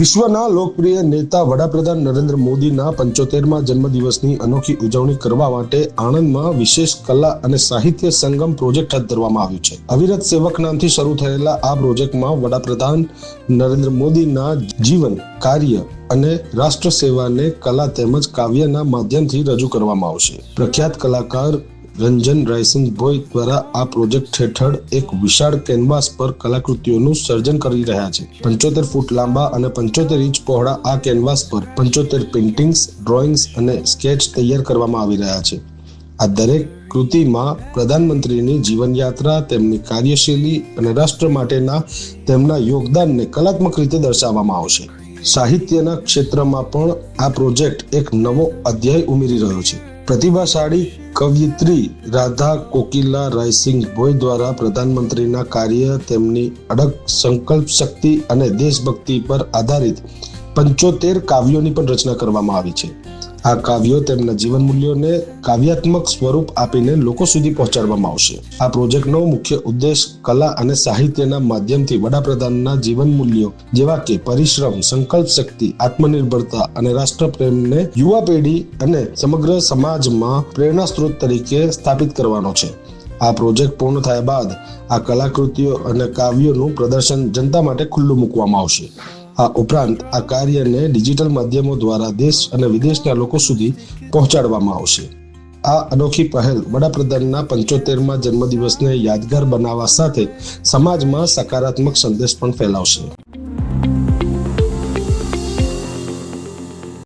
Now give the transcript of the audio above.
વિશ્વના લોકપ્રિય નેતા વડાપ્રધાન નરેન્દ્ર મોદીના પંચોતેરમાં જન્મદિવસની અનોખી ઉજવણી કરવા માટે આણંદમાં વિશેષ કલા અને સાહિત્ય સંગમ પ્રોજેક્ટ હાથ ધરવામાં આવ્યું છે. અવિરત સેવક નામથી શરૂ થયેલા આ પ્રોજેક્ટમાં વડાપ્રધાન નરેન્દ્ર મોદીના જીવન, કાર્ય અને રાષ્ટ્ર સેવાને કલા તેમજ કાવ્યના માધ્યમથી રજૂ કરવામાં આવશે. પ્રખ્યાત કલાકાર રંજન રાયસિંહ ભોઈ દ્વારા આ પ્રોજેક્ટ હેઠળ એક વિશાળ કેનવાસ પર કલાકૃતિઓનું સર્જન કરી રહ્યા છે. પંચોતેર ફૂટ લાંબા અને પંચોતેર ઇંચ પહોળા આ કેનવાસ પર પંચોતેર પેઇન્ટિંગ્સ ડ્રોઈંગ્સ અને સ્કેચ તૈયાર કરવામાં આવી રહ્યા છે. આ દરેક કૃતિમાં પ્રધાનમંત્રીની જીવનયાત્રા, તેમની કાર્યશૈલી અને રાષ્ટ્ર માટેના તેમના યોગદાનને કલાત્મક રીતે દર્શાવવામાં આવશે. સાહિત્યના ક્ષેત્રમાં પણ આ પ્રોજેક્ટ એક નવો અધ્યાય ઉમેરી રહ્યો છે. પ્રતિભાશાળી કવિયત્રી રાધા કોકિલા રાયસિંહ ભોય દ્વારા પ્રધાનમંત્રીના કાર્ય તેમની અડગ સંકલ્પ શક્તિ અને દેશભક્તિ પર આધારિત પંચોતેર કાવ્યોની પણ રચના કરવામાં આવી છે. આ કાવ્યો તેમના જીવન મૂલ્યોને કાવ્યાત્મક સ્વરૂપ આપીને લોકો સુધી પહોંચાડવામાં આવશે. આ પ્રોજેક્ટનો મુખ્ય ઉદ્દેશ કલા અને સાહિત્યના માધ્યમથી વડાપ્રધાનના જીવન મૂલ્યો જેવા કે પરિશ્રમ, સંકલ્પ શક્તિ, આત્મનિર્ભરતા અને રાષ્ટ્રપ્રેમને યુવા પેઢી અને સમગ્ર સમાજમાં પ્રેરણા સ્ત્રોત તરીકે સ્થાપિત કરવાનો છે. આ પ્રોજેક્ટ પૂર્ણ થયા બાદ આ કલાકૃતિઓ અને કાવ્યોનું પ્રદર્શન જનતા માટે ખુલ્લું મૂકવામાં આવશે. આ ઉપરાંત આ કાર્યને ડિજિટલ માધ્યમો દ્વારા દેશ અને વિદેશના લોકો સુધી પહોંચાડવામાં આવશે. આ અનોખી પહેલ વડાપ્રધાનના પંચોતેરમાં જન્મદિવસને યાદગાર બનાવવા સાથે સમાજમાં સકારાત્મક સંદેશ પણ ફેલાવશે.